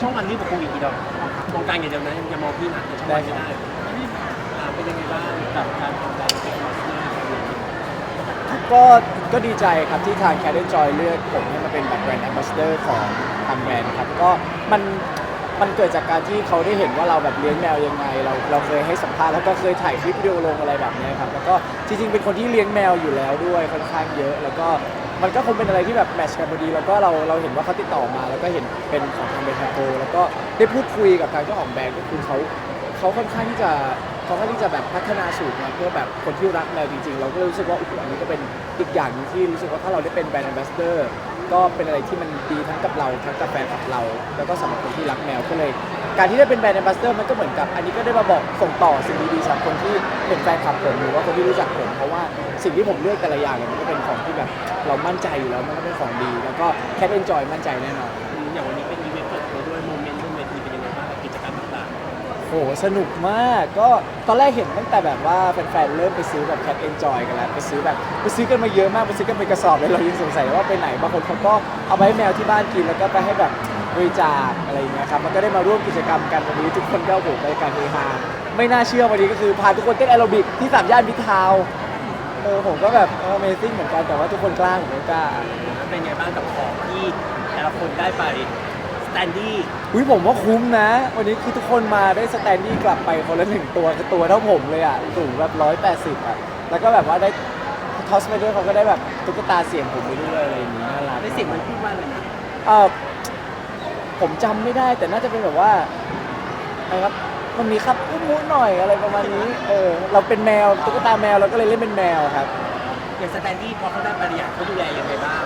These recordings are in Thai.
ช่องวันรีบกับโควิดอีกดอกมองการอย่างเดียวนะอย่ามองพี่นะช่องวันไม่ได้อ่าเป็นยังไงบ้างกับการทำแบรนด์เป็นมาสเตอร์ก็ก็ดีใจครับที่ทาง c a d e n Joy เลือกผมให้มาเป็นแบบแบรนด์ a m b a s s a d o r ของทางแบรนด์ครับก็มันมันเกิดจากการที่เขาได้เห็นว่าเราแบบเลี้ยงแมวยังไง เราเราเคยให้สัมภาษณ์แล้วก็เคยถ่ายคลิปวิดีโอลงอะไรแบบเนี้ยครับแล้วก็จริงๆเป็นคนที่เลี้ยงแมวอยู่แล้วด้วยค่อนข้างเยอะ แล้วก็ มันก็คงเป็นอะไรที่แบบแมทชกันพอดี แล้วก็เราเราเห็นว่าเขาติดต่อมา แล้วก็เห็นเป็นของทางเบทาโกแล้วก็ได้พูดคุยกับทางเจ้าของแบรนด์ก็คือเขาเขาค่อนข้างที่จะเขาค่อนข้างที่จะแบบพัฒนาสูตรมาเพื่อแบบคนที่รักแมวจริงๆ เราก็รู้สึกว่าโอ้โหอันนี้ก็เป็นอีกอย่างหนึงที่รู้สึกว่าถ้าเราได้เป็นแบรนด์ a m b a s s a d o r ก็เป็นอะไรที่มันดีทั้งกับเราทั้งกับแฟนคลับเรา แล้วก็สำหรับคนที่รักแมวก็เลย การที่ได้เป็นแบรนด์ a m b a s s a d o r มันก็เหมือนกับ อันนี้ก็ได้มาบอกส่งต่อสิ่งดีๆสำหรับคนที่เป็นแฟนคลับผมหรือว่าคนที่รู้จักผมเพราะว่าสิ่งที่ผมเลือกแต่ละอย่างเนี่ยมันก็เป็นของที่แบบเรามั่นใจอยู่แล้วมันก็เป็นของดี แล้วก็แค่เอนจอยมั่นใจแน่นอนอืมอย่างวันนี้เป็นอีเวนต์เปิดตัวด้วยโมเมนต์บนเวทีเป็นยังไงบ้างกับกิจกรรมต่างโหสนุกมากก็ตอนแรกเห็นตั้งแต่แบบว่าแฟนๆเริ่มไปซื้อแบบแค t เอนจอยกันแล้วไปซื้อแบบไปซื้อกันมาเยอะมากไปซื้อกันเป็นกระสอบเลยเรายังสงสัยว่าไปไหนบางคนเขาก็เอาไปให้แมวที่บ้านกินแล้วก็ไปให้แบบ บริจาคอะไรอย่างเงี้ยครับมันก็ได้มาร่วมกิจกรรมกันวันนี้ทุกคนก็โอ้โหในการเฮฮาไม่น่าเชื่อวันนี้ก็คือพาทุกคนเต้นแอโรบิกที่สามย่านมิตรทาวน์เออผมก็แบบเออ Amazing เหมือนกันแต่ว่าทุกคนกล้าผมไม่กล้าๆแล้วเป็นยังไงบ้างกับของที่แต่ละคนได้ไปสแตนดี้อุ้ยผมว่าคุ้มนะ วันนี้คือทุกคนมาได้สแตนดี้กลับไปคนละหนึ่งตัวคือตัวเท่าผมเลยอะสูงแบบร้อยแปดสิบอะแล้วก็แบบว่าได้ทอสไปด้วยเขาก็ได้แบบตุ๊กตาเสียงผมไปด้วยอะไรอย่างนี้น่ารักได้เสียงมันพูดว่าอะไรนะเออ ผมจำไม่ได้แต่น่าจะเป็นแบบว่าอะไรครับมันมีครับอุ้มมุหน่อยอะไรประมาณนี้เออเราเป็นแมวตุ๊กตาแมวเราก็เลยเล่นเป็นแมวครับ อย่างสแตนดี้พอเขาได้ไปเนี่ยเขาดูแลยังไงบ้าง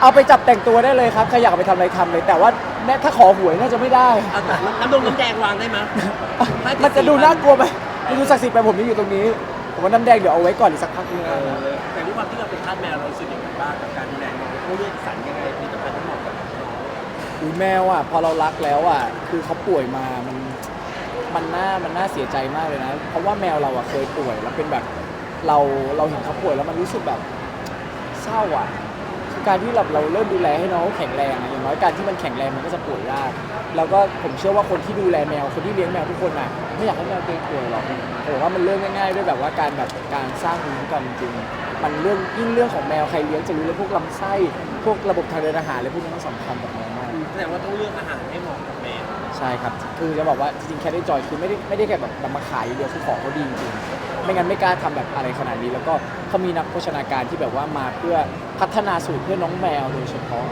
เอาไปจับแต่งตัวได้เลยครับใครอยากเอาไปทำอะไรทำเลย แต่ว่าแม่ถ้าขอหวยน่าจะไม่ได้ เอาแต่น้ำดงน้ำแดงวางได้ไหมมันจะดูน่ากลัวไหมมันดูศักดิ์สิทธิ์ไปผมนี่อยู่ตรงนี้ ผมว่าน้ำแดงเดี๋ยวเอาไว้ก่อนอีกสักพักนึงเออแต่ด้วยความที่เราเป็นทาสแมวเรารู้สึกยังไงบ้างกับการดูแลน้องเขาเลือกสรรยังไงผลิตภัณฑ์ทั้งหมดกับน้อง อุ้ยแมวอะพอเรารักแล้วอะคือเขาป่วยมามันมันน่ามันน่าเสียใจมากเลยนะ เพราะว่าแมวเราอะเคยป่วยแล้วเป็นแบบเราเราเห็นเขาป่วยแล้วมันรู้สึกแบบเศร้าอะ คือการที่เราเราเริ่มดูแลให้น้องเขาแข็งแรงอะอย่างน้อยการที่มันแข็งแรงมันก็จะป่วยยากแล้วก็ผมเชื่อว่าคนที่ดูแลแมวคนที่เลี้ยงแมวทุกคนอะไม่อยากให้แมวตัวเองป่วยหรอกผมว่ามันเริ่มง่ายๆด้วยแบบว่าการแบบการสร้างภูมิคุ้มกันจริงๆมันเรื่องยิ่งเรื่องของแมวใครเลี้ยงจะรู้เลยพวกลำไส้พวกระบบทางเดินอาหารอะไรพวกนี้มันสำคัญกับแมวมากแสดงว่าต้องเลือกอาหารให้เหมาะกับแมวใช่ครับ คือจะบอกว่าจริงๆแค t จอยคือไม่ได้ไม่ได้แค่แบบนำมาขายอย่างเดียวคือของเขาดีจริงๆไม่งั้นไม่กล้าทำแบบอะไรขนาดนี้ แล้วก็เขามีนักโภชนาการที่แบบว่ามาเพื่อ พัฒนาสูตรเพื่อน้องแมวโดยเฉพาะ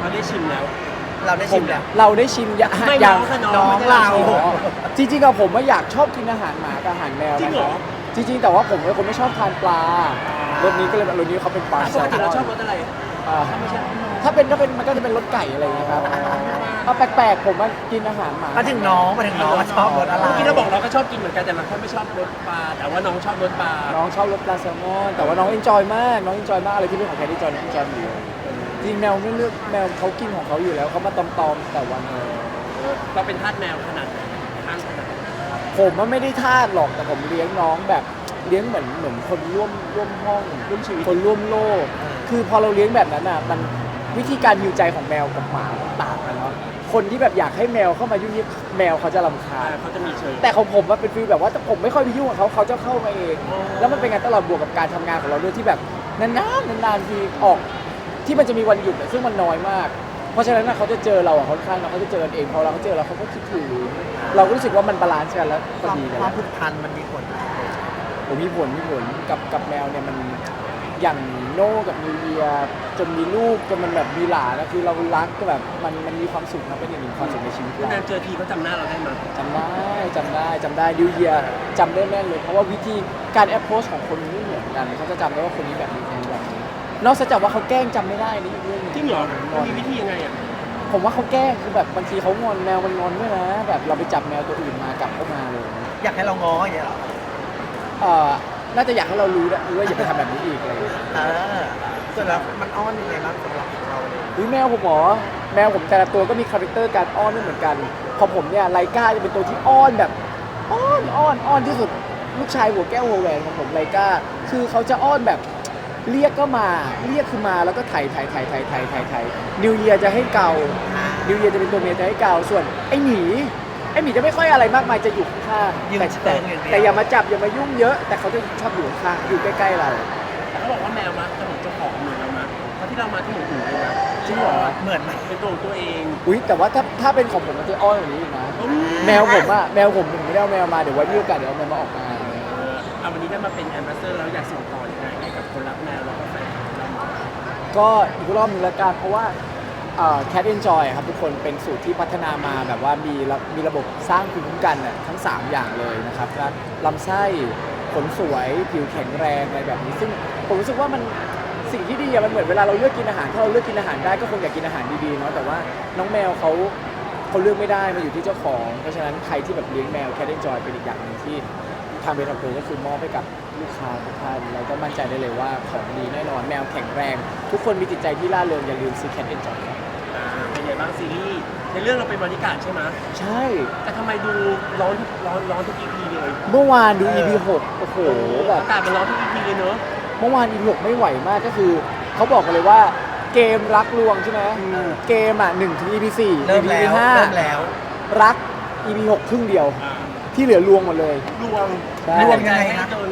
เขาได้ชิมแล้ว เราได้ชิมแล้ว เราได้ชิมยาไม่ยัน้องค่ะน้องน้องไม่ได้เราชิมอ๋อจริงๆอะผมว่าอยากชอบกินอาหารหมากับอาหารแมวจริงนะเหครรัอบจริงๆ แต่ว่าผมเป็นคนไม่ชอบทานปลารสนี้ก็เลยแบบรสนี้เขาเป็นปลาปแซกลติมเราอนชอบรสอะไร อ่าถ้าไม่ใช่ถ้าเป็นถ้าเป็นมันก็จะเป็นรสไก่อะไรอย่างเงี้ยครับ เอาแปลกๆผมว่ากินอาหารหมา มาถึงน้องมาถึงน้องว่าชอบรสอะไรเมื่อกี้เราบอกเราก็ชอบกินเหมือนกันแต่เราแค่ไม่ชอบรสปลา แต่ว่าน้องชอบรสปลา น้องชอบรสปลาแซลมอนแต่ว่าน้องเอนจอยมาก น้องเอนจอยมากอะไรที่เป็นของแคดี้จอยน้องเอนจอยอยู่จริงแมวไม่เลือกแมวเขากินของเขาอยู่แล้วเขามาตอมๆแต่วันเดียวเราเป็นทาสแมวขนาดไหนข้างขนาดไหนผมว่าไม่ได้ทาสหรอกแต่ผมเลี้ยงน้องแบบเลี้ยงเหมือนเหมือนคนร่วมร่วมห้องร่วมชีวิตคนร่วมโลก คือพอเราเลี้ยงแบบนั้นอะมันวิธีการฮิวใจของแมวกับหมามันต่างกันเนาะ คนที่แบบอยากให้แมวเข้ามายุ่งยิบแมวเขาจะรำคาอ่าญ เขาจะมีเชิง แต่ของผมมันเป็นฟีลแบบว่าผมไม่ค่อยไปยุ่งกับเขาเขาจะเข้ามาเอง อ๋อ แล้วมันเป็นงานตลอดบวกกับการทำงานของเราด้วยที่แบบนานๆนานๆทีออก ที่มันจะมีวันหยุดอะซึ่งมันน้อยมาก เพราะฉะนั้นน่ะเขาจะเจอเราอะค่อนข้างเราเขาจะเจอกันเองพอเราเขาเจอเราเขาก็คิดถึงเราก็รู้สึกว่ามันบาลานซ์กันแล้วพคอวามดีกันควาแล้มวผูกพันมันมีผล ผมมีผลมีผลกับกับแมวเนี่ยมัน อย่างโน่กับนิวเยียจนมีลูกจนมันแบบมีหลานแล้วคือเรารักก็แบบมันมันมีความสุขนะเป็นอีกหนึ่งความสุขในชีวิตเรานานเจอทีเขาจำหน้าเราได้ไหมจำได้จำได้จำได้ดิวเยียจำได้แม่นเลย เพราะว่าวิธีการแอปโพสของคนไม่เหมือนกันเขาจะจำได้ว่าคนนี้แบบนี้คนนี้แบบนี้นอกจากว่าเขาแกล้งจำไม่ได้นี่อีกเรื่องหนึงจริงเหรอมันมีวิธียังไงอะผมว่าเขาแกล้งคือแบบบางทีเขางอนแมวมันงอนด้วยนะ แบบเราไปจับแมวตัวอื่นมากลับเข้ามาเลย อยากให้เราง้ออย่างเงี้ยเหรอ เอ่อ น่าจะอยากให้เรารู้นะว่าอย่าไปทำแบบนี้อีกอะไรอย่างเงี้ยเออส่วนแล้วมันอ้อนยังไงบ้างสำหรับเราเนี่ยอุ้ยแมวผมเหรอแมวผมแต่ละตัวก็มีคาแรคเตอร์การอ้อนไม่เหมือนกันพอผมเนี่ยไลก้าจะเป็นตัวที่อ้อนแบบอ้อนอ้อนอ้อนที่สุดลูกชายหัวแก้วหัวแหวนของผมไลก้าคือเขาจะอ้อนแบบเรียกก็มาเรียกคือมาแล้วก็ไถ่ไถ่ไถ่ไถ่ไถ่ไถ่ไถ่นิวเยียจะให้เกาอ่านนิวเยียจะเป็นตัวเมียจะให้กาวส่วนไอ้หมี ไอ้หมีจะไม่ค่อยอะไรมากมายจะอยู่ข้างๆยืนแต่เชิแต่งอย่างเดียว แต่อย่ามาจับอย่ามายุ่งเยอะ แต่เขาจะชอบอยู่ข้างๆอยู่ใกล้ๆเรา แต่เขาบอกว่าแมวมักจะเหมือนเจ้าของเหมือนเรานะเพราะที่เรามาที่หมูหูเลยนะจริงเหรอเหมือนไหมเป็นตัวของตัวเองอุ้ยแต่ว่าถ้าถ้าเป็นของผมมันจะอ้อนอย่างนี้อีกนะแมวผมอะแมวผมผมไม่ได้เอาแมวมาเดี๋ยวไว้มีโอกาสเดี๋ยวเอาแมวมาออกงานเออเอาวันนี้ได้มาเป็นแอมบาสเดอร์แล้วอยากส่งต่อยังไงให้กับคนรักแมวแล้วก็แฟนคลับเราก็อีกรอบหนึงละกันเพราะว่า แคทเอนจอยครับทุกคนเป็นสูตรที่พัฒนามาแบบว่ามีมีระบบสร้างภูมิคุ้มกันน่ะทั้ง 3 อย่างเลยนะครับก็ลำไส้ขนสวย ผิวแข็งแรงอะไรแบบนี้ ซึ่งผมรู้สึกว่ามันสิ่งที่ดีอะมันเหมือนเวลาเราเลือกกินอาหารถ้าเราเลือกกินอาหารได้ก็คงอยากกินอาหารดีๆเนาะแต่ว่าน้องแมวเขาเขาเลือกไม่ได้มาอยู่ที่เจ้าของ เพราะฉะนั้นใครที่แบบเลี้ยงแมวแคทเอนจอยเป็นอีกอย่างหนึ่งที่ทางเบทาโกก็คือมอบให้กับลูกค้าทุกท่านเราก็มั่นใจได้เลยว่าของดีแน่นอนแมวแข็งแรง ทุกคนมีจิตใจที่ร่าเริงอย่าลืมซื้อแคทเอนจอยครับ บ้างซีรีส์ในเรื่องเราเป็นบริการดใช่ไหมใช่ แต่ทำไมดูร้อนร้อนร้อนทุก EP เลยเมื่อวานดูเออ EP 6โอ้โหแบบ อากาศมันร้อนทุก EP เลยเนอะ เมื่อวาน EP 6ไม่ไหวมากก็คือเขาบอกกันเลยว่าเกมรักลวงใช่ไหมเกมอะ1ถึง EP 4 เริ่ม EP แล้วห้าเริ่มแล้วรัก EP 6ครึ่งเดียวอ่าที่เหลือลวงหมดเลย รวงใช่ รวงใจยังไงให้นะจน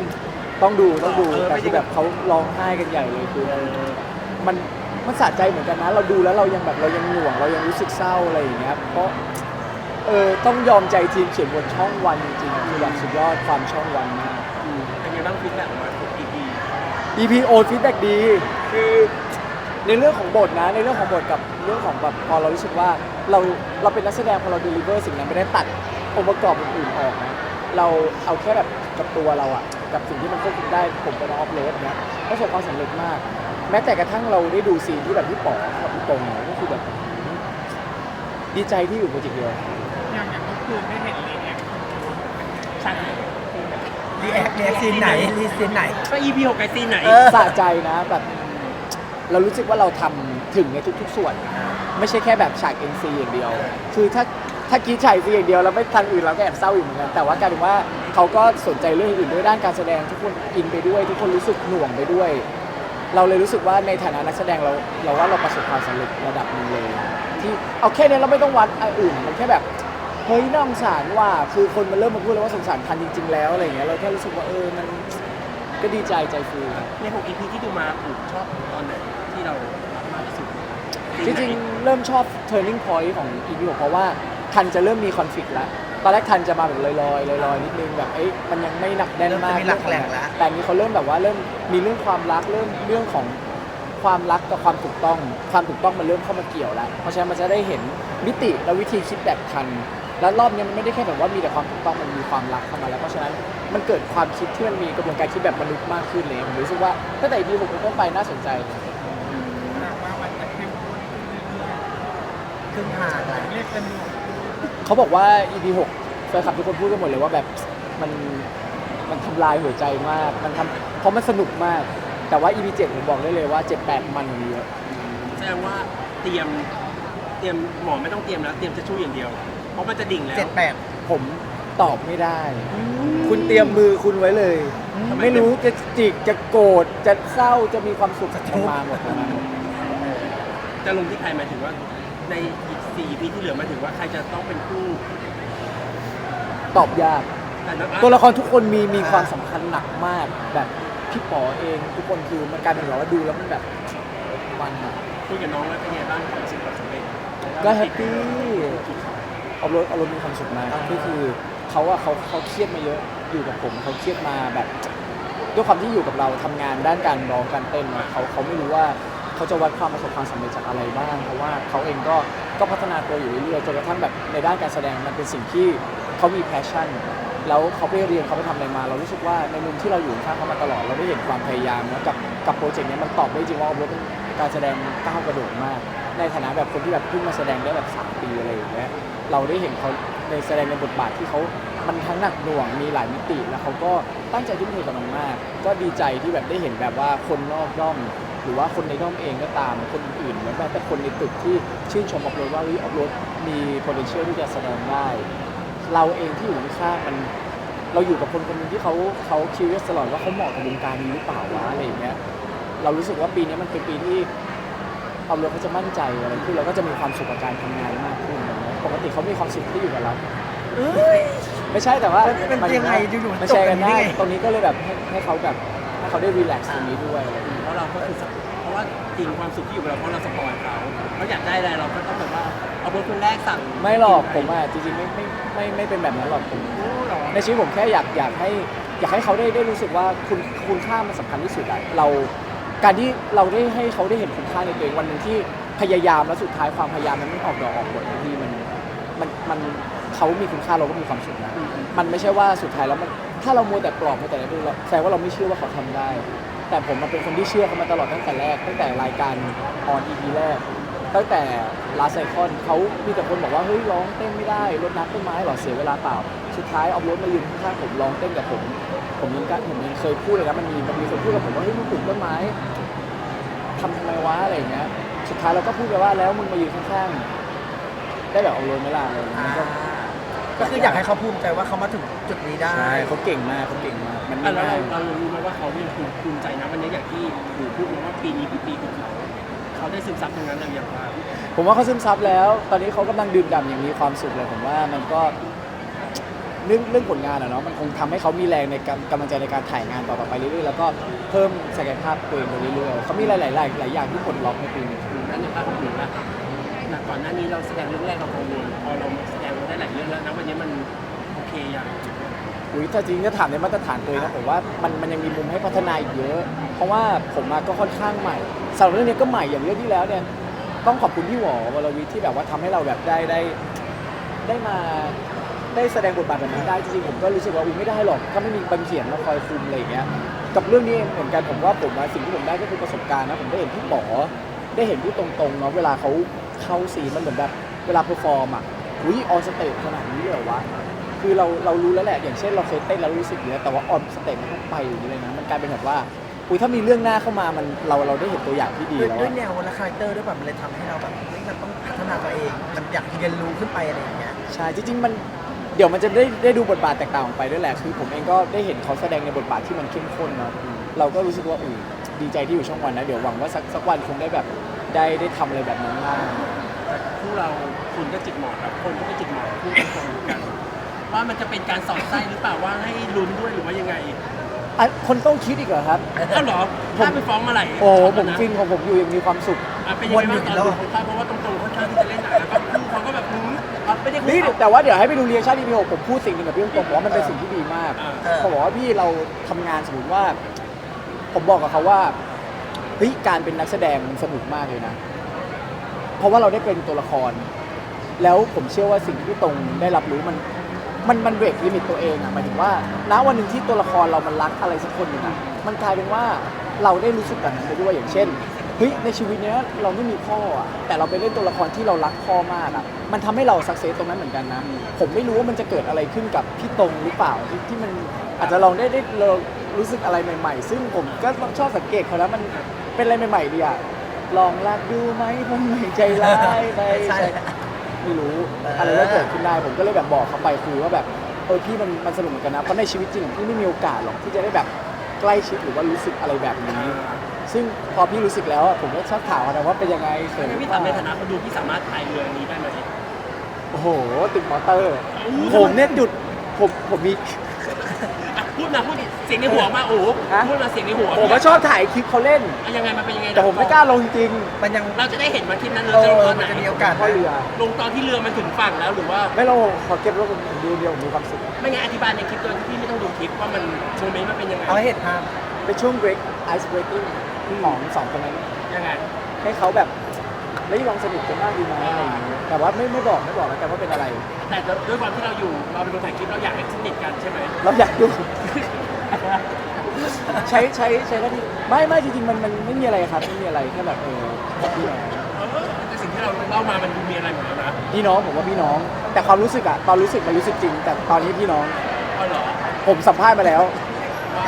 ต้องดูต้องดูเออแต่ไม่คือได้แบบเขาร้องไห้กันใหญ่เลยคือ มัน มันสะใจเหมือนกันนะ เราดูแล้วเรายังแบบเรายังหน่วง เรายังรู้สึกเศร้าอะไรอย่างเงี้ยเพราะเออต้องยอมใจทีมเขียนบทช่องวันจริงๆคือแบบสุดยอดความช่องวันมากอืม เป็นไงบ้างฟีดแบ็กออกมาทุก EP EP โอฟีดแบ็กดีคือในเรื่องของบทนะ ในเรื่องของบทกับเรื่องของแบบพอเรารู้สึกว่าเราเราเป็นนักแสดงพอเราเดลิเวอร์สิ่งนั้นไม่ได้ตัดองค์ประกอบอื่นๆออกนะเราเอาแค่แบบกับตัวเราอะกับสิ่งที่มันควบคุมได้ผมเป็นออฟโรดเนี่ยประสบความสำเร็จมาก แม้แต่กระทั่งเราได้ดูซีนที่แบบพี่ป๋อกับพี่ตรงเนี่ยก็คือแบบดีใจที่อยู่โปรเจกต์เดียวอย่างอย่างเมื่อคืนได้เห็นรีแอคฉากไหนรีแอครีแอคซีนไหนรีซีนไหนก็ EP 6ไอซีนไหนเออสะใจนะแบบเรารู้สึกว่าเราทำถึงในทุก ๆ ส่วน ไม่ใช่แค่แบบฉาก NC อย่างเดียว คือถ้าถ้ากรีดฉาก NC อย่างเดียวแล้วไม่ทันอื่นเราก็แอบเศร้าอยู่เหมือนกันแต่ว่ากลายเป็นว่าเขาก็สนใจเรื่องอื่นด้วยด้านการแสดงทุกคนอินไปด้วย ทุกคนรู้สึกหน่วงไปด้วย เราเลยรู้สึกว่าในฐานะนักแสดงเราเราว่าเราประสบความสำเร็จระดับหนึงเลย ที่เอาแค่นี้เราไม่ต้องวัดอันอื่นมันแค่แบบเฮ้ยน่าสงสารว่าคือคนมันเริ่มมาพูดแล้วว่าสงสารทันจริง ๆ แล้วอะไรอย่างเงี้ยเราแค่รู้สึกว่าเออมันก็ดีใจใจฟูใน6 EP ที่ดูมาอุชอบตอนไหนที่เรารักมากที่สุดจริงๆ เริ่มชอบ turning point ของ EP 6เพรางเพราะว่าทันจะเริ่มมีคอนฟ lict แล้ว ตอนแรกทันจะมาแบบลอยๆลอยๆนิดนึงแบบเอ้ยมันยังไม่หนักแน่นเริ่มมากจะมีหลักแหล่งแล้วแต่อันนี้เขาเริ่มแบบว่าเริ่มมีเรื่องความรักเริ่มเรื่องของความรักกับความถูกต้อง ความถูกต้องมันเริ่มเข้ามาเกี่ยวแล้วเพราะฉะนั้นมันจะได้เห็นมิติและวิธีคิดแบบทัน แล้วรอบนี้มันไม่ได้แค่แบบว่ามีแต่ความถูกต้องมันมีความรักเข้ามาแล้วเพราะฉะนั้นมันเกิดความคิดที่มันมีกระบวนการคิดแบบมนุษย์มากขึ้นเลยผมรู้สึกว่าตั้งแต่ EP 6เป็นต้นไปน่าสนใจแบบว่ามันจะเข้มข้นขึ้นเรื่อยขึ้นทางแล้วๆเรียกกันหมด เขาบอกว่า EP 6แฟนคลับทุกคนพูดกันหมดเลยว่าแบบมันมันทำลายหัวใจมาก มันทำเพราะมันสนุกมาก แต่ว่า EP 7ผมบอกได้เลยว่า 7 8 มันกว่านี้เยอะแสดงว่าเตรียมเตรียมหมอไม่ต้องเตรียมแล้วเตรียมจะช่วยอย่างเดียว เพราะมันจะดิ่งแล้ว เจ็ดแปดผมตอบไม่ได้ คุณเตรียมมือคุณไว้เลย ทำไม ไม่รู้จะจิกจะโกรธจะเศร้าจะมีความสุขมันมาหมดมันมาหมดจะลงที่ใครหมายถึงว่าในอี ก4 EP ที่เหลือหมายถึงว่าใครจะต้องเป็นผู้ตอบยาก แต่นักตัวละครทุกคนมีมีความสำคัญหนักมากแบบพี่ป๋อเองทุกคนคือมันกลายเป็นแบบว่าดูแล้วมันแบบมันอะคุยกับน้องแล้วเป็นไงบ้างความรู้สึกความสำเร็จก็แฮปปี้เอารถเอารถมีความสุขมากก็คือเขาอะเขาเขาเครียดมาเยอะอยู่กับผมเขาเครียดมาแบบด้วยความที่อยู่กับเราทำงานด้านการร้องการเต้นเนอะเขาเขาไม่รู้ว่าเขาจะวัดความประสบความสำเร็จจากอะไรบ้าง เพราะว่าเขาเองก็ ก็พัฒนาตัวอยู่เรื่อยๆจนกระทั่งแบบในด้านการแสดงมันเป็นสิ่งที่เขามีแพชชั่น แล้วเขาไปเรียนเขาไปทำอะไรมา เรารู้สึกว่าในมุมที่เราอยู่ข้างเขามาตลอด เราได้เห็นความพยายามนะกับกับโปรเจกต์นี้มันตอบได้จริงว่ารถ การแสดงก้าวกระโดดมาก ในฐานะแบบคนที่แบบเพิ่งมาแสดงได้แบบสามปีอะไรอย่างเงี้ยเราได้เห็นเขาในแสดงในบทบาทที่เขามันทั้งหนักหน่วงมีหลายมิติแล้วเขาก็ตั้งใจทุ่มเทกับมันมาก ก็ดีใจที่แบบได้เห็นแบบว่าคนนอกด้อมหรือว่าคนในด้อมเองก็ตามคนอื่นๆหรือแม้แต่คนในตึกที่ชื่นชมออฟรดว่าวิออฟรดมี potential ที่จะแสดงได้ เราเองที่อยู่ข้างมันเราอยู่กับคนคนนึงที่เขาเขาคิวเอสตลอดว่าเขาเหมาะกับวงการนี้หรือเปล่าวะอะไรอย่างเงี้ย เรารู้สึกว่าปีนี้มันเป็นปีที่เอารถเขาจะมั่นใจอะไรขึ้นเราก็จะมีความสุขกับการทำงานมากขึ้นอะไรเงี้ยปกติเขามีความสุขที่อยู่กับเราไม่ใช่แต่ว่ามันยังไงอยู่ๆมันแชร์กันจบกันได้ได้ไง ตรงนี้ก็เลยแบบให้ให้เขาแบบให้เขาได้รีแลกซ์ตรงนี้ด้วยอะไรอย่างเงี้ย เพราะเราก็คือสปเพราะว่าจริงความสุขที่อยู่กับเราเพราะเราสปอยเขาเขาอยากได้อะไรเราก็ต้องแบบว่าเอารถคนแรกสั่งไม่หรอกผมอะจริงๆไม่ไม่ไม่ไม่เป็นแบบนั้นหรอกผมโอ้เหรอในชีวิตผมแค่อยากอยากให้ อยากให้เขาได้ได้รู้สึกว่าคุณคุณค่ามันสำคัญที่สุดอะเรา การที่เราได้ให้เขาได้เห็นคุณค่าในตัวเองวันหนึ่งที่พยายามแล้วสุดท้ายความพยายามนั้นไม่ออกดอกออกผลบางทีมันมันมันเขามีคุณค่าเราก็มีความสุขนะมันไม่ใช่ว่าสุดท้ายแล้วมันถ้าเรามัวแต่ปลอบมัวแต่อะไรดูเราแสดงว่าเราไม่เชื่อว่าเขาทำได้ แต่ผมมันเป็นคนที่เชื่อเขามาตลอดตั้งแต่แรก ตั้งแต่รายการออนอีพีแรก ตั้งแต่ลาไซคอนเขามีแต่คนบอกว่าเฮ้ยร้องเต้นไม่ได้รดน้ำต้นไม้เหรอเสียเวลาเปล่า สุดท้ายเอารถมายืนข้างๆผมร้องเต้นกับผม ผมยังกล้าผมยังเคยพูดเลยนะมันมีมันมีคนพูดกับผมว่าเฮ้ยมึงปลูกต้นไม้ทำทำไมวะอะไรอย่างเงี้ยสุดท้ายเราก็พูดไปว่าแล้วมึงมายืนข้างๆได้แบบเอารถไหม่ล่ะอะไรอย่างเงี้ยมันก็ก็คืออยากให้เขาภูมิใจว่าเขามาถึงจุดนี้ได้ ใช่เขาเก่งมากเขาเก่งมากมันอะไม่แล้วง่าเราย เรารู้ไหมว่าเขาเนี่ยภูมิภูมิใจนะวันนี้อย่างที่หนูพูดมาว่าปีนี้เป็นปีของเขาเขาได้ซึมซับตรงนั้นเราอย่างไรผมว่าเขาซึมซับแล้ว ตอนนี้เขากำลังดื่มด่ำอย่างมีความสุขเลย ผมว่ามันก็ เรื่องเรื่องผลงานอะเนาะมันคงทำให้เขามีแรงในการกำลังใจในการถ่ายงานต่อๆไปเรื่อยๆแล้วก็เพิ่มศักยภาพตัวเองไปเรื่อยๆเขามีหลายๆหลายหลายอย่างที่ปลดล็อกในปีนี้ นั่นในภาพของหนูละหนักก่อนหน้านี้เราแสดงเรื่องแรกเรากังวลพอเราแสดงมาได้หลายเรื่องแล้วนะวันนี้มันโอเคอย่างอุ้ยถ้าจริงก็ถามในมาตรฐานตัวเองนะผมว่ามันมันยังมีมุมให้พัฒนาอีกเยอะ เพราะว่าผมมาก็ค่อนข้างใหม่สำหรับเรื่องนี้ก็ใหม่อย่างเรื่องที่แล้วเนี่ยต้องขอบคุณพี่หวอวรวิทย์ที่แบบว่าทำให้เราแบบได้ได้ได้มา ได้แสดงบทบาทแบบนั้นได้จริงๆผมก็รู้สึกว่าอุ้ยไม่ได้หรอกถ้าไม่มีบังเขียนมาคอยคุมอะไรอย่างเงี้ยกับเรื่องนี้เหมือนกันผมว่าผมว่าสิ่งที่ผมได้ก็คือประสบการณ์นะผมได้เห็นพี่ป๋อได้เห็นพี่ตรงๆเนาะเวลาเขาเข้าซีนมันเหมือนแบบเวลาเพอร์ฟอร์มอะอุ้ยออนสเตจขนาดนี้เลยเหรอวะคือเราเรารู้แล้วแหละอย่างเช่นเราเคยเต้นแล้วรู้สึกอยู่แล้วแต่ว่าออนสเต็ปมันก็ไปอย่างนี้เลยนะมันกลายเป็นแบบว่าอุ้ยถ้ามีเรื่องหน้าเข้ามามันเราเราได้เห็นตัวอย่างที่ดีด้วยแล้วด้วยอะ แนวและคาแรคเตอร์ด้วยแบบมันเลยทำให้เราแบบเฮ้ยมันต้องพัฒนาตัวเอง มันอยากเรียนรู้ขึ้นไปอะไรอย่างเงี้ย ใช่จริงๆมัน เดี๋ยวมันจะได้ได้ดูบทบาทแตกต่างออกไปด้วยแหละคือผมเองก็ได้เห็นเขาแสดงในบทบาทที่มันเข้มข้นเนาะเราก็รู้สึกว่าอุ้ยดีใจที่อยู่ช่องวันนะเดี๋ยวหวังว่าสักสักวันคงได้แบบได้ได้ทำอะไรแบบนั้นบ้างแต่คู่เราคุณก็จิตหมอนแล้วคนก็ไม่จิตหมอนคู่กันตรงกัน ว่ามันจะเป็นการสอดไส้หรือเปล่าว่าให้ลุ้นด้วยหรือว่ายังไงอะคนต้องคิดอีกเหรอครับก็หรอถ้าไปฟ้องมาไหร่โอ้ชบผมนะฟินของผมอยู่อย่างมีความสุข อะเป็นยังไงบ้างตอนดูของเขาเพราะว่าตรงๆค่อนข้างที่จะเล่นหนัก ไม่ได้คู่นี่เขาแต่ว่าเดี๋ยวให้ไปดูเรียกชั่น EP 6ผมพูดสิ่งหนึ่งกับพี่ตรงๆผมว่ามันเป็นสิ่งที่ดีมากอ่าเออผมบอกว่าพี่เราทำงานสมมติว่า ผมบอกกับเขาว่าเฮ้ยการเป็นนักแสดงมันสนุกมากเลยนะ เพราะว่าเราได้เป็นตัวละคร แล้วผมเชื่อว่าสิ่งที่พี่ตรงได้รับรู้มัน มันมันเบรกลิมิตตัวเองอะหมายถึงว่าณวันหนึ่งที่ตัวละครเรามันรักอะไรสักคนหนึ่งอะมันกลายเป็นว่าเราได้รู้สึกแบบนั้นไปด้วยอย่างเช่น เฮ้ยในชีวิตเนี้ยเราไม่มีพ่ออะแต่เราไปเล่นตัวละครที่เรารักพ่อมากอะมันทำให้เราสักเซสตรงนั้นเหมือนกันนะ ผมไม่รู้ว่ามันจะเกิดอะไรขึ้นกับพี่ตรงหรือเปล่าที่ที่มันอาจจะลองได้ได้เรารู้สึกอะไรใหม่ ๆ ซึ่งผมก็ชอบสังเกตเขาแล้วมันเป็นอะไรใหม่ๆดีอะลองรักดูไหมคนใหม่ใจร้ายไปใช่ ไม่รู้เออออะไรก็เกิดขึ้นได้ผมก็เลยแบบบอกเขาไปคุยว่าแบบเออพี่มันมันสนุกเหมือนกันนะเพราะในชีวิตจริงของพี่ไม่มีโอกาสหรอกที่จะได้แบบใกล้ชิดหรือว่ารู้สึกอะไรแบบนี้ ซึ่งพอพี่รู้สึกแล้วอะผมก็ชอบถามนะว่าเป็นยังไงเขินหงั้รืนอพี่เปถามล่าในฐานะคนดูพี่สามารถพายเรือนี้ได้ไหม โอ้โหติดมอเตอร์ผมเนี่ยจุดผมผมมี อะพูดมาพูดดิเสียงในหัวมาโอ้โหฮะ พูดมาเสียงในหัวผมก็ชอบถ่ายคลิปเขาเล่น อะยังไงมันเป็นยังไงแต่ผมไม่กล้าลงจริงมันยังเราจะได้เห็นมันคลิปนั้นเลยเอจะลงอตอนไหมันนจะมีโอกาสพ่อเรือ ลงตอนที่เรือมันถึงฝั่งแล้วหรือว่า ไม่ลงขอเก็บไว้ผมดูเดียวผมมีความสุขไม่งั้นอธิบายในคลิปโดยที่พี่ไม่ต้องดูคลิปว่ามันโมเมนต์มันเป็นยังไง เอาให้เห็นภาพ เป็นช่วง break ice breaking ของสองคนนั้นยังไงให้เขาแบบเฮ้ยลองสนิทกันมากดีไหมอะไรอย่างเงี้ยแต่ว่าไม่ไม่บอกไม่บอกแล้วกันว่าเป็นอะไร แต่ด้วยความที่เราอยู่เราเป็นคนถ่ายคลิปเราอยากให้สนิทกันใช่ไหมเราอยากดู ใช้ใช้ใช้หน้าที่ไม่ไม่จริงๆมันมันไม่มีอะไรครับไม่มีอะไรแค่แบบเออพี่น้องเออแต่สิ่งที่เราเล่ามามันดูมีอะไรเหมือนกันนะพี่น้องผมว่าพี่น้อง แต่ความรู้สึกอะตอนรู้สึกมันรู้สึกจริง แต่ตอนนี้พี่น้อง เอาเหรอ ผมสัมภาษณ์มาแล้ว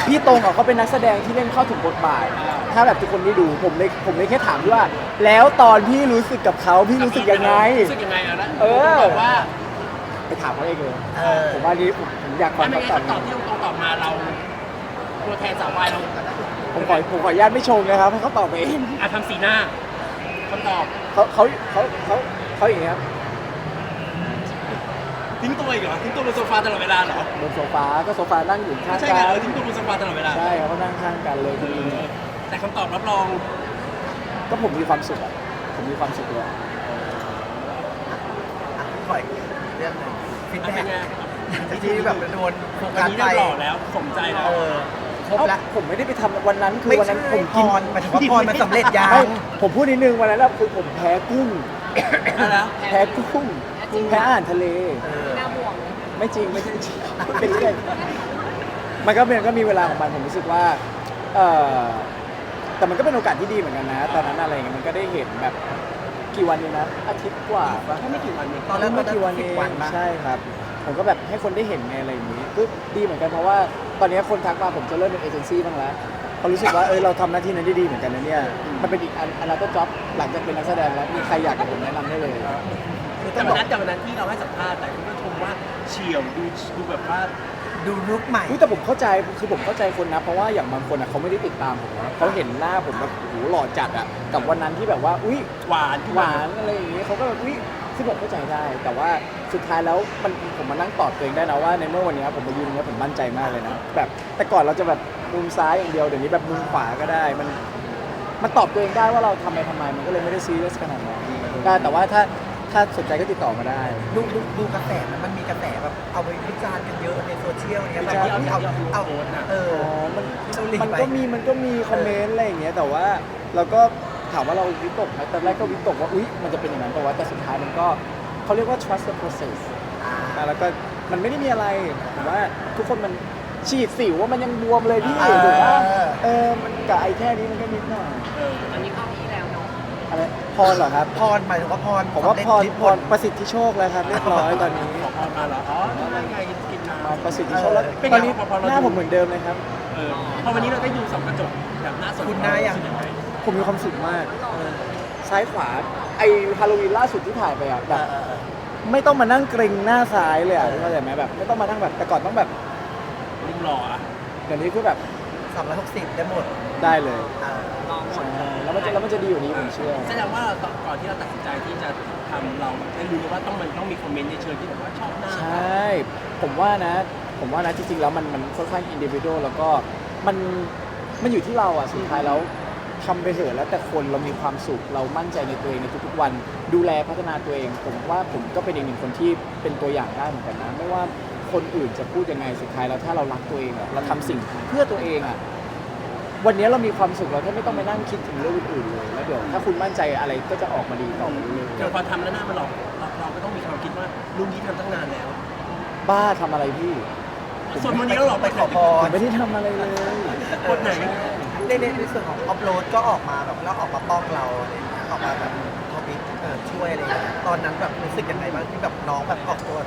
พี่ตรงอะเขาเป็นนักแสดงที่เล่นเข้าถึงบทบาท ถ้าแบบทุกคนได้ดูผมเลยผมเลยแค่ถามพี่ว่า แล้วตอนพี่รู้สึกกับเขาพี่รู้สึกยังไง รู้สึกยังไงอะแล้วเออ บอกว่าไปถามเขาเองเลยเออ ผมว่านี้ผมผมอยากฟัถ้างไม่คำงั้นตอบคำตอบนี้ที่ตรงๆตอบมาเราตัวแทนสาววายเราผมขอผมขออนุญาตไม่ชงนะครับให้เขาตอบเองอาทำสีหน้าคำตอบเขาเขาเขาเขาเขาอย่างเงี้ยครับ ทิ้งตัวอีกเหรอทิ้งตัวบนโซฟาตลอดเวลาเหรอบนโซฟาก็โซฟานั่งอยู่ข้างไม่ใช่กัไงนเออทิ้งตัวบนโซฟาตลอดเวลาใช่เขานั่งข้างกันเลยจริงแต่คำตอบรับรองๆก็ผมมีความสุขอะผมมีความสุขเลยอะขออีกเรื่องหนึงฟีดอะแบ็เป็นไงกที่แบบโดนโฟวักันสนี้ไป เรียบหล่อแล้วสมใจแล้วเออ ครบเอ้าละผมไม่ได้ไปทำวันนั้นคือไม่วันใช่นั้นผมพกินรหมายถึงว่าพรมันสำเร็จยัไม่งผมพูดนิดนึงวันนั้นอะคือผมแพ้กุ้งอะแล้ว แพ้กุ้งแพ้อาหารทะเล เออ ไม่จริงไม่จริงเป็นเรื่องมันก็เป็นก็มีเวลาของมันผมรู้สึกว่าเออแต่มันก็เป็นโอกาสที่ดีเหมือนกันนะ ตอนนั้นอะไรเงี้ยมันก็ได้เห็นแบบกี่วันเองนะอาทิตย์กว่าปะ แค่ไม่กี่วันเองตอนแรกไม่กี่วันเอสิบงวันปะ ใช่ครับ ผมก็แบบให้คนได้เห็นไงอะไรอย่างนี้ก็ดีเหมือนกันเพราะว่าตอนนี้คนทักมาผมจะเริ่มเป็นเอเจนซี่บ้างแล้วเขารู้สึกว่าเออเราทำหน้าที่นั้นได้ดีเหมือนกันนะเนี่ยมันเป็นอีกอันอันนั้นก็จ็อบหลังจากเป็นนักแสดงแล้วมีใครอยากกับผมแนะนำได้เลย คือต้แต่องบวัอนกนั้นแต่วันนั้นที่เราให้สัมภาษณ์แต่คุณก็ชม ว่าเฉียวดูดูแบบว่าดูลุกใหม่อุ๊ยแต่ผมเข้าใจคือผมเข้าใจคนนะ เพราะว่าอย่างบางคนอะเขาไม่ได้ติดตามผมนะเขาเห็นหน้าผมแบบโอ้โหหล่อจัดอะกับวันนั้นที่แบบว่า อุ้ยหวานขึ้หวานอะไรอย่างนี้เขาก็แบบอุ้ยที่ผมเข้าใจได้ แต่ว่าสุดท้ายแล้วมันผมมานั่งตอบตัวเองได้นะว่าในเมื่อวันนี้ผมมายืนตรงนี้ผมมั่นใจมากเลยนะแบบแต่ก่อนเราจะแบบมุมซ้ายอย่างเดียวเดี๋ยวนี้แบบมุมขวาก็ได้มันมันตอบตัวเองได้ว่าเราทำไปทำไมมันก็เลยไม่ได้ซีเรียสขนาดนั้นได้แต่ว่าถ้า ถ้าสนใจก็ติดต่อมาได้ ดูดูดูกระแสมันมันมีกระแสแบบเอาไปวิจารณ์กันเยอะในโซเชียลเนี่ยแบบวิจารณ์เอาเอาเอาเออ อ๋อ มันที่เราหลีกมันไป ก็มีมันก็มีคอมเมนต์อะไรอย่างเงี้ย แต่ว่าเราก็ถามว่าเราวิตกไหมตอนแรกก็วิตกว่า อุ๊ย มันจะเป็นอย่างนั้นแต่ว่าแต่สุดท้ายมันก็เขาเรียกว่า trust the process นะแล้วก็มันไม่ได้มีอะไรผมว่าทุกคนมันฉีดสิวว่ามันยังบวมเลยพี่เออ ถูกปะเออ มันกับไอ้แค่นี้มันก็นิดหน่อย เออ รพรเหรอครับ พรหมายถึงว่าพรผมว่าสำเร็จพรฤทธิ์พรประสิทธิโชคแล้วครับเรียบร้อยตอนนี้ ขอพรมาเหรออ๋อนั่นไงกินมาน้ำประสิทธิโชคแล้วเป็นไงตอนนี้พอพอเราหน้าดูผมเหมือนเดิมเลยครับเออพอวันนี้เราได้ดูสองกระจกแบบหน้าสดคุณหน้ายังรู้สึกไงผมมีความสุขมากซ้ายขวาไอฮาโลวีนล่าสุดที่ถ่ายไปอะแบบไม่ต้องมานั่งเกรงหน้าซ้ายเลยอะเข้าใจไหมแบบไม่ต้องมานั่งแบบแต่ก่อนต้องแบบลุงหล่ออะเดี๋ยวนี้คือแบบสามร้อยหกสิบได้หมดได้เลยเออลองหมใช่ด แล้วมันจะแล้วมันจะดีอยู่านี้ผมเชื่อ แสดงว่าก่อนที่เราตัดสินใจที่จะทำเราได้รู้เลยว่าต้องมันต้องมีคอมเมนต์ในเชิงที่แบบว่าชอบหน้าใช่ ผมว่านะ ผมว่านะจริงๆแล้วมันมันค่อนข้างอินดิวิ a l แล้วก็มันมันอยู่ที่เราอะสุดท้ายแล้วทำไปเถอะแล้วแต่คนเรามีความสุขเรามั่นใจในตัวเองในทุกๆวัน ดูแลพัฒนาตัวเอง ผมว่าผมก็เป็นอีกหนึ่งคนที่เป็นตัวอย่างได้เหมือนกันนะไม่ว่าคนอื่นจะพูดยังไงสุดท้ายแล้วถ้าเรารักตัวเองอะเราทำสิ่งเพื่อตัวเองอะ วันนี้เรามีความสุขเราแค่ไม่ต้องไปนั่งคิดถึงเรื่องอื่นๆเลยแล้วเดี๋ยวถ้าคุณมั่นใจอะไรก็จะออกมาดีต่อไปเรื่อยเดี๋ยวพอทำแล้วหน้ามันหลอกเราเราก็ต้องมีความคิดว่าลุงนี้ทำตั้งนานแล้วๆบ้าทำอะไรพี่ส่วนวันนี้เราหลอกไปไปขอพผร มไม่ได้ทำอะไรเลยคนไหนในในในส่วนของอัพโหลดก็ออกมาแบบแล้วออกมาป้องเราอะไรอย่างเงี้ยออกมาแบบทอปิกเออช่วยอะไรอย่างเงี้ยตอนนั้นแบบรู้สึกยังไงบ้างที่แบบน้องแบบออกตัว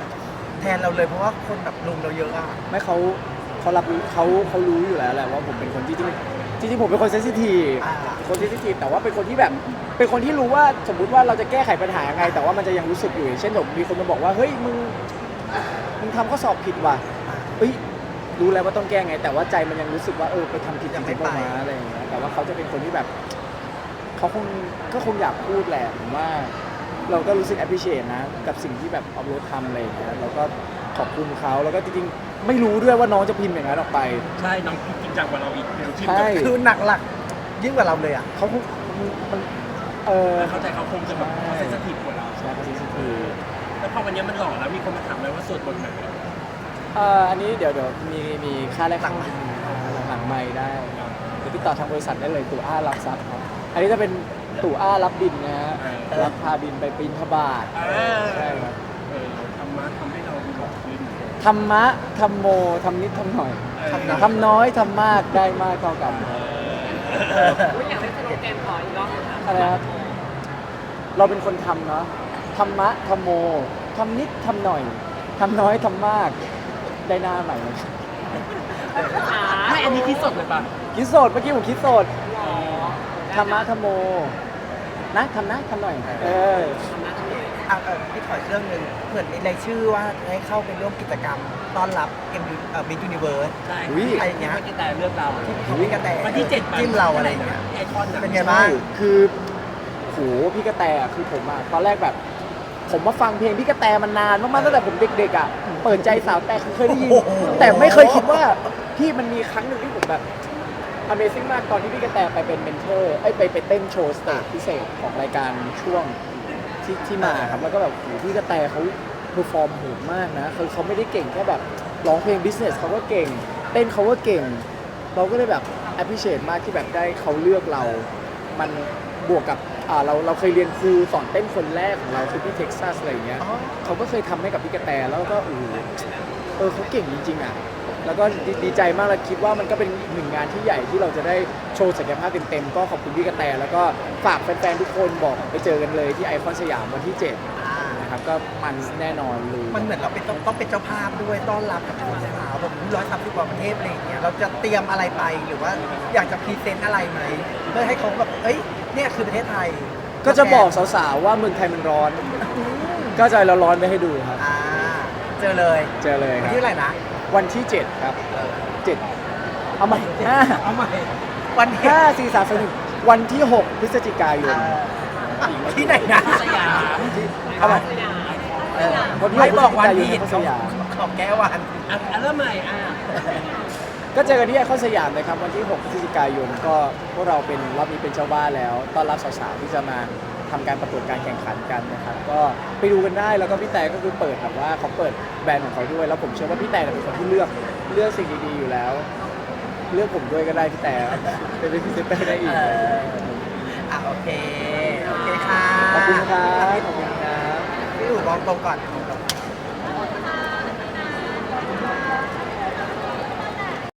แทนเราเลยเพราะว่าคนแบบลุมเราเยอะอะ ไม่เขาเขารับรู้เขาเขารู้อยู่แล้วแหละว่าผมเป็นคนที่จริง จริงๆผมเป็นคนเซนซิทีฟอ่า คนเซนซิทีฟแต่ว่าเป็นคนที่แบบ เป็นคนที่รู้ว่าสมมุติว่าเราจะแก้ไขปัญหายังไง แต่ว่ามันจะยังรู้สึกอยู่อย่างเช่นผมมีคนมาบอกว่าเฮ้ยมึงมึงทำข้อสอบผิดว่ะเฮ้ยรู้แล้วว่าต้องแก้ไง แต่ว่าใจมันยังรู้สึกว่าเออไปทำผิดจยังไม่ริงๆไปเปล่าวะอะไรอย่างเงี้ยแต่ว่าเขาจะเป็นคนที่แบบเขาคงก็คงอยากพูดแหละผมว่า เราก็รู้สึก appreciate นะ กับสิ่งที่แบบเอารถทำอะไรอย่างเงี้ยเราก็ขอบคุณเขาแล้วก็จริงๆ ไม่รู้ด้วยว่าน้องจะพิมพ์อย่างนั้นออกไป ใช่น้องจริงจังกว่าเราอีกเดี๋ยวชิมใช่ คือหนักหลักยิ่งกว่าเราเลยอะเขาคงมันเออเข้าใจเขาคงจะแบบเซนซิทีฟกว่าเราใช่เขาซีซีทีแล้วพอวันนี้มันหล่อแล้วมีคนมาถามเลยว่าสวดบนต์ไหนเอ่ออันนี้เดี๋ยวเดี๋ยวมีมีค่าแรกหลังหลังไม่ได้เดี๋ยวติดต่อทางบริษัทได้เลยตู่อ้ารับทรัพย์ครับอันนี้จะเป็นตู่อ้ารับบินนะฮะรับพาบินไปปีนทบาทเออใช่ครับเออทำมาทำให้ ธรรมะธรรมโมทำนิดทำหน่อยเออทำน้อยทำมากได้มากเท่ากันอุ๊ยอยากได้สโลแกนขออีกรอบนึงค่ะอะไรครับเราเป็นคนทำเนาะธรรมะธรรมโมทำนิดทำหน่อยทำน้อยทำมากได้หน้าใหม่เลยขาไม่อันนี้คิดสดเลยป่ะคิดโสดเมื่อกี้ผมคิดโสดธรรมะธรรมโมนะทำนะทำหน่อย เออ อะเออพี่ถอยเรื่องหนึ่งเหมือนมีรายชื่อว่าให้เข้าไปร่วมกิจกรรม ต้อนรับเอ็มยูเอ่อบิ๊กยูนิเวิร์สใช่อุ๊ย อะไรอย่างเงี้ยที่แต่เลือกเราที่พี่กระแตวันที่เจ็ดจิ้มเราอะไรอย่างเงี้ย ไอคอนน่ะเป็นไงบ้างคือโหพี่กระแตอะคือผมอะตอนแรกแบบ ผมมาฟังเพลงพี่กระแตมันนานมากๆตั้งแต่ผมเด็กๆอะเปิดใจสาวแต่เคยได้ยินแต่ไม่เคยคิดว่าพี่มันมีครั้งหนึ่งที่ผมแบบ Amazing มากตอนที่พี่กระแตไปเป็นเมนเทอร์ไอ้ยไปไปเต้นโชว์สเตจพิเศษของรายการช่วง ที่ที่มาครับแล้วก็แบบโหพี่กระแตเขาเพอร์ฟอร์มโหดมากนะคือเขาไม่ได้เก่งแค่แบบร้องเพลงบิสเนสเขาก็เก่ง เต้นเขาก็เก่ง เราก็เลยแบบ appreciate มากที่แบบได้เขาเลือกเรา มันบวกกับอ่าเราเราเคยเรียนครูสอนเต้นคนแรกของเราคือพี่เท็กซัสอะไรอย่างเงี้ยอ๋อเขาก็เคยทำให้กับพี่กระแตแล้วก็โอ้โหเออเขาเก่งจริงๆอะ แล้วก็ดีดีใจมากแล้วคิดว่ามันก็เป็นหนึ่งงานที่ใหญ่ที่เราจะได้โชว์ศักยภาพเต็มๆก็ขอบคุณพี่กระแต แล้วก็ฝากแฟนๆทุกคนบอกไปเจอกันเลยที่ไอคอนสยามวันที่7อ่านะครับก็มันแน่นอนเลยมันเหมือนเราเป็นต้องต้องเป็นเจ้าภาพด้วยต้อนรับกับผู้สาวแบบร้อยสามสิบกว่าประเทศอะไรอย่างเงี้ยเราจะเตรียมอะไรไปหรือว่าอยากจะพรีเซนต์อะไรไหมเพื่อให้เขาแบบเอ้ยเนี่ยคือประเทศไทยก็จะบอกสาวๆว่าเมืองไทยมันร้อน ก็จะเราร้อนไปให้ดูครับ อ่าเจอเลยเจอเลยควันรับที่เท่าไหร่นะ วันที่ 7 ครับ 7 เอาใหม่ห้าเอาใหม่วันที่ห้าสี่สามสองหนึ่งวันที่ 6 พฤศจิกายนอ่าที่ไหนนะสยามเอาใหม่เออวันที่ไม่บอกวันพฤศผิจิดกายนของสยามของแก้วันอะอะเริ่มใหม่อะก็เจอกันที่ไอคอนสยามเลยครับวันที่ 6 พฤศจิกายนก็พวกเราเป็นรอบนี้เป็นเจ้าบ้านแล้ว ต้อนรับสาวๆที่จะมา ทำการประกวดการแข่งขันกันนะครับก็ไปดูกันได้แล้วก็พี่แต่ก็คือเปิดแบบว่าเขาเปิดแบรนด์ของเขาด้วย แล้วผมเชื่อว่าพี่แต่เป็นคนที่เลือกเลือกสิ่งดีๆอยู่แล้ว เลือกผมด้วยก็ได้พี่แต่เป็นพรีเซนเตอร์ได้อีกเอออะโอเคโอเคค่ะขอบคุณครับขอบคุณครับพี่อู๋มองตรงก่อน